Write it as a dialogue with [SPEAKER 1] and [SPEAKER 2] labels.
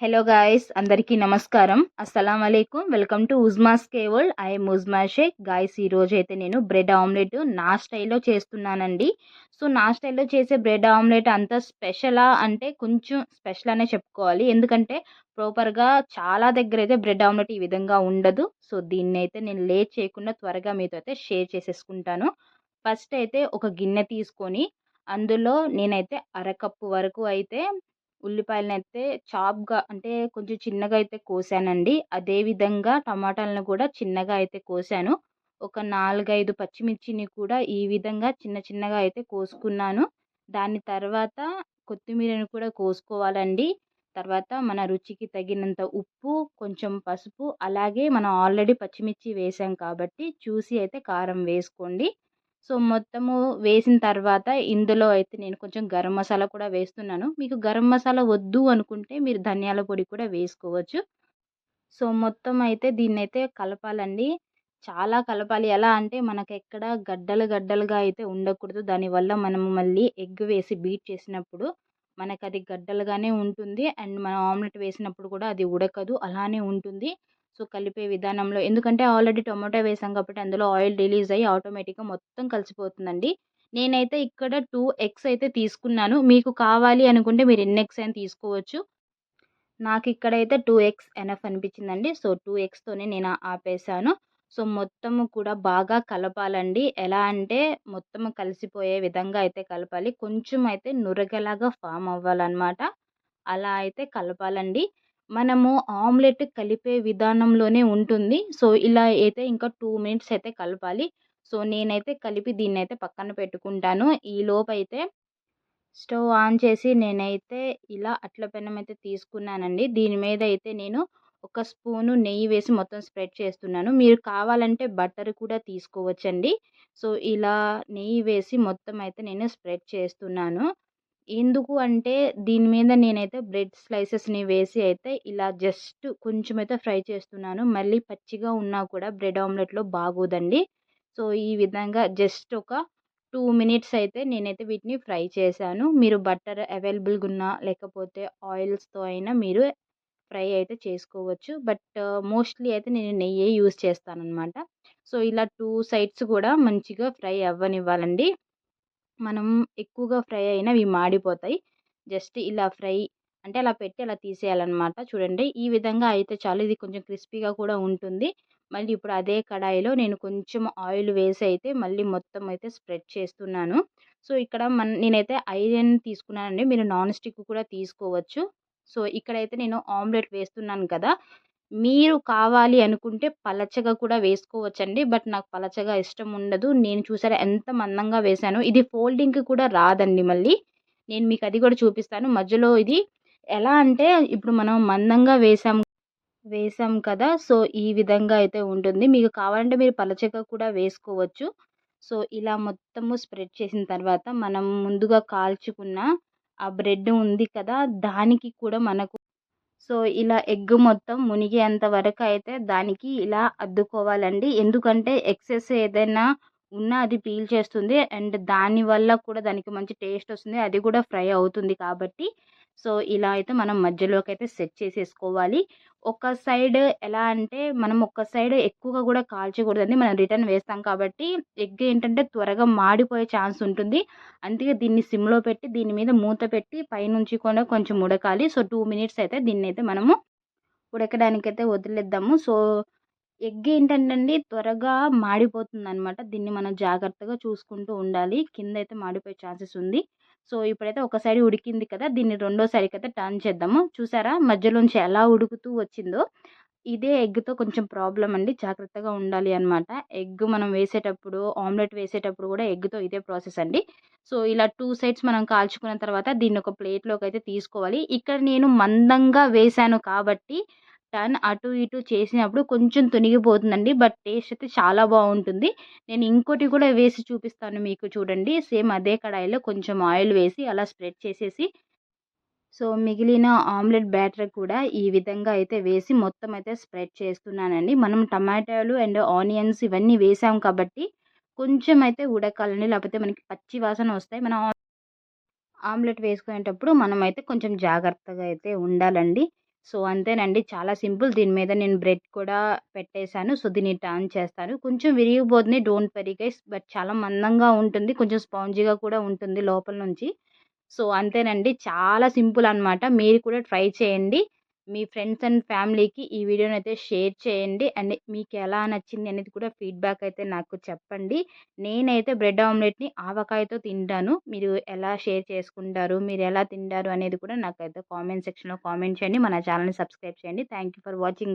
[SPEAKER 1] Hello guys అందరికీ నమస్కారం. అస్సలం అలైకుం. వెల్కమ్ టు ఉజ్మాస్ కేవల్ ఐఎమ్ ఉజ్మా షేక్ గాయస్ ఈ రోజు అయితే నేను బ్రెడ్ ఆమ్లెట్ నా స్టైల్లో చేస్తున్నానండి. సో నా స్టైల్లో చేసే బ్రెడ్ ఆమ్లెట్ అంత స్పెషలా అంటే కొంచెం స్పెషల్ అనే చెప్పుకోవాలి. ఎందుకంటే ప్రాపర్గా చాలా దగ్గర అయితే బ్రెడ్ ఆమ్లెట్ ఈ విధంగా ఉండదు. సో దీన్ని అయితే నేను లేట్ చేయకుండా త్వరగా మీతో అయితే షేర్ చేసేసుకుంటాను. ఫస్ట్ అయితే ఒక గిన్నె తీసుకొని అందులో నేనైతే అరకప్పు వరకు అయితే ఉల్లిపాయలనైతే చాప్‌గా అంటే కొంచెం చిన్నగా అయితే కోసానండి. అదే విధంగా టమాటాలను కూడా చిన్నగా అయితే కోసాను. ఒక 4, 5 పచ్చిమిర్చిని కూడా ఈ విధంగా చిన్న చిన్నగా అయితే కోసుకున్నాను. దాని తర్వాత కొత్తిమీరను కూడా కోసుకోవాలండి. తర్వాత మన రుచికి తగినంత ఉప్పు, కొంచెం పసుపు, అలాగే మనం ఆల్రెడీ పచ్చిమిర్చి వేసాం కాబట్టి చూసి అయితే కారం వేసుకోండి. సో మొత్తము వేసిన తర్వాత ఇందులో అయితే నేను కొంచెం గరం మసాలా కూడా వేస్తున్నాను. మీకు గరం మసాలా వద్దు అనుకుంటే మీరు ధనియాల పొడి కూడా వేసుకోవచ్చు. సో మొత్తం అయితే దీన్ని అయితే కలపాలండి. చాలా కలపాలి. ఎలా అంటే మనకు ఎక్కడ గడ్డలు గడ్డలుగా అయితే ఉండకూడదు. దానివల్ల మనము మళ్ళీ ఎగ్ వేసి బీట్ చేసినప్పుడు మనకు అది గడ్డలుగానే ఉంటుంది. అండ్ మనం ఆమ్లెట్ వేసినప్పుడు కూడా అది ఉడకదు. అలానే ఉంటుంది. సో కలిపే విధానంలో. ఎందుకంటే ఆల్రెడీ టొమాటో వేసాం కాబట్టి అందులో ఆయిల్ రిలీజ్ అయ్యి ఆటోమేటిక్గా మొత్తం కలిసిపోతుందండి. నేనైతే ఇక్కడ టూ ఎగ్స్ అయితే తీసుకున్నాను. మీకు కావాలి అనుకుంటే మీరు ఎన్ని ఎగ్స్ అయినా తీసుకోవచ్చు. నాకు ఇక్కడైతే టూ ఎగ్స్ ఎనఫ్ అనిపించిందండి. సో టూ ఎగ్స్తోనే నేను ఆపేసాను. సో మొత్తము కూడా బాగా కలపాలండి. ఎలా అంటే మొత్తం కలిసిపోయే విధంగా అయితే కలపాలి. కొంచెం అయితే నురగలాగా ఫామ్ అవ్వాలన్నమాట. అలా అయితే కలపాలండి. మనము ఆమ్లెట్ కలిపే విధానంలోనే ఉంటుంది. సో ఇలా అయితే ఇంకా టూ మినిట్స్ అయితే కలపాలి. సో నేనైతే కలిపి దీన్ని అయితే పక్కన పెట్టుకుంటాను. ఈ లోపు అయితే స్టవ్ ఆన్ చేసి నేనైతే ఇలా అట్ల పెనం అయితే తీసుకున్నానండి. దీని మీద అయితే నేను ఒక స్పూను నెయ్యి వేసి మొత్తం స్ప్రెడ్ చేస్తున్నాను. మీరు కావాలంటే బటర్ కూడా తీసుకోవచ్చండి. సో ఇలా నెయ్యి వేసి మొత్తం అయితే నేను స్ప్రెడ్ చేస్తున్నాను. ఎందుకు అంటే దీని మీద నేనైతే బ్రెడ్ స్లైసెస్ని వేసి అయితే ఇలా జస్ట్ కొంచెం అయితే ఫ్రై చేస్తున్నాను. మళ్ళీ పచ్చిగా ఉన్నా కూడా బ్రెడ్ ఆమ్లెట్లో బాగోదండి. సో ఈ విధంగా జస్ట్ ఒక టూ మినిట్స్ అయితే నేనైతే వీటిని ఫ్రై చేశాను. మీరు బటర్ అవైలబుల్గా ఉన్నా లేకపోతే ఆయిల్స్తో అయినా మీరు ఫ్రై అయితే చేసుకోవచ్చు. బట్ మోస్ట్లీ అయితే నేను నెయ్యే యూస్ చేస్తానన్నమాట. సో ఇలా టూ సైడ్స్ కూడా మంచిగా ఫ్రై అవ్వనివ్వాలండి. మనం ఎక్కువగా ఫ్రై అయినా ఇవి మాడిపోతాయి. జస్ట్ ఇలా ఫ్రై అంటే అలా పెట్టి అలా తీసేయాలన్నమాట. చూడండి ఈ విధంగా అయితే చాలు. ఇది కొంచెం క్రిస్పీగా కూడా ఉంటుంది. మళ్ళీ ఇప్పుడు అదే కడాయిలో నేను కొంచెం ఆయిల్ వేసి అయితే మళ్ళీ మొత్తం అయితే స్ప్రెడ్ చేస్తున్నాను. సో ఇక్కడ మన నేనైతే ఐరన్ తీసుకున్నానండి. మీరు నాన్ స్టిక్ కూడా తీసుకోవచ్చు. సో ఇక్కడైతే నేను ఆమ్లెట్ వేస్తున్నాను కదా మీరు కావాలి అనుకుంటే పలచగా కూడా వేసుకోవచ్చండి. బట్ నాకు పలచగా ఇష్టం ఉండదు. నేను చూసారా ఎంత మందంగా వేశాను ఇది ఫోల్డింగ్కి కూడా రాదండి మళ్ళీ. నేను మీకు అది కూడా చూపిస్తాను. మధ్యలో ఇది ఎలా అంటే ఇప్పుడు మనం మందంగా వేసాం వేసాం కదా. సో ఈ విధంగా అయితే ఉంటుంది. మీకు కావాలంటే మీరు పలచగా కూడా వేసుకోవచ్చు. సో ఇలా మొత్తము స్ప్రెడ్ చేసిన తర్వాత మనం ముందుగా కాల్చుకున్న ఆ బ్రెడ్ ఉంది కదా. దానికి కూడా మనకు సో ఇలా ఎగ్ మొత్తం మునిగేంత వరకు అయితే దానికి ఇలా అద్దుకోవాలండి. ఎందుకంటే ఎక్సెస్ ఏదైనా ఉన్నా అది పీల్ చేస్తుంది. అండ్ దానివల్ల కూడా దానికి మంచి టేస్ట్ వస్తుంది. అది కూడా ఫ్రై అవుతుంది కాబట్టి సో ఇలా అయితే మనం మధ్యలోకి అయితే సెట్ చేసేసుకోవాలి. ఒక సైడ్ ఎలా అంటే మనం ఒక సైడ్ ఎక్కువగా కూడా కాల్చకూడదండి. మనం రిటర్న్ వేస్తాం కాబట్టి ఎగ్ ఏంటంటే త్వరగా మాడిపోయే ఛాన్స్ ఉంటుంది. అందుకే దీన్ని సిమ్లో పెట్టి దీని మీద మూత పెట్టి పైనుంచి కూడా కొంచెం ఉడకాలి. సో టూ మినిట్స్ అయితే దీన్ని అయితే మనము ఉడకడానికైతే వదిలేద్దాము. సో ఎగ్ ఏంటంటే త్వరగా మాడిపోతుంది అనమాట దీన్ని మనం జాగ్రత్తగా చూసుకుంటూ ఉండాలి. కింద అయితే మాడిపోయే ఛాన్సెస్ ఉంది. సో ఇప్పుడైతే ఒక సైడ్ ఉడికింది కదా దీన్ని రెండో సైడ్కి అయితే టర్న్ చేద్దాము. చూసారా? మధ్యలోంచి ఎలా ఉడుకుతూ వచ్చిందో ఇదే ఎగ్తో కొంచెం ప్రాబ్లం అండి. జాగ్రత్తగా ఉండాలి అనమాట ఎగ్ మనం వేసేటప్పుడు ఆమ్లెట్ వేసేటప్పుడు కూడా ఎగ్తో ఇదే ప్రాసెస్ అండి. సో ఇలా టూ సైడ్స్ మనం కాల్చుకున్న తర్వాత దీన్ని ఒక ప్లేట్లోకి అయితే తీసుకోవాలి. ఇక్కడ నేను మందంగా వేశాను కాబట్టి టర్న్ అటు ఇటు చేసినప్పుడు కొంచెం తునిగిపోతుందండి. బట్ టేస్ట్ అయితే చాలా బాగుంటుంది. నేను ఇంకోటి కూడా వేసి చూపిస్తాను మీకు చూడండి. సేమ్ అదే కడాయిలో కొంచెం ఆయిల్ వేసి అలా స్ప్రెడ్ చేసేసి సో మిగిలిన ఆమ్లెట్ బ్యాటర్ కూడా ఈ విధంగా అయితే వేసి మొత్తం అయితే స్ప్రెడ్ చేస్తున్నానండి. మనం టమాటాలు అండ్ ఆనియన్స్ ఇవన్నీ వేసాం కాబట్టి కొంచెం అయితే ఉడకాలండి. లేకపోతే మనకి పచ్చి వాసన వస్తాయి. మనం ఆమ్లెట్ వేసుకునేటప్పుడు మనం అయితే కొంచెం జాగ్రత్తగా అయితే ఉండాలండి. సో అంతేనండి. చాలా సింపుల్ దీని మీద నేను బ్రెడ్ కూడా పెట్టేశాను. సో దీన్ని టర్న్ చేస్తాను. కొంచెం విరిగిపోతుంది. డోంట్ పెరిగైస్ బట్ చాలా మందంగా ఉంటుంది. కొంచెం స్పాంజీగా కూడా ఉంటుంది లోపల నుంచి. సో అంతేనండి. చాలా సింపుల్ అనమాట మీరు కూడా ట్రై చేయండి. మీ ఫ్రెండ్స్ అండ్ ఫ్యామిలీకి ఈ వీడియోని అయితే షేర్ చేయండి. అండ్ మీకు ఎలా నచ్చింది అనేది కూడా ఫీడ్బ్యాక్ అయితే నాకు చెప్పండి. నేనైతే బ్రెడ్ ఆమ్లెట్ని ఆవకాయతో తింటాను. మీరు ఎలా షేర్ చేసుకుంటారు? మీరు ఎలా తింటారు అనేది కూడా నాకైతే కామెంట్ సెక్షన్లో కామెంట్ చేయండి. మన ఛానల్ని సబ్స్క్రైబ్ చేయండి. Thank you for watching.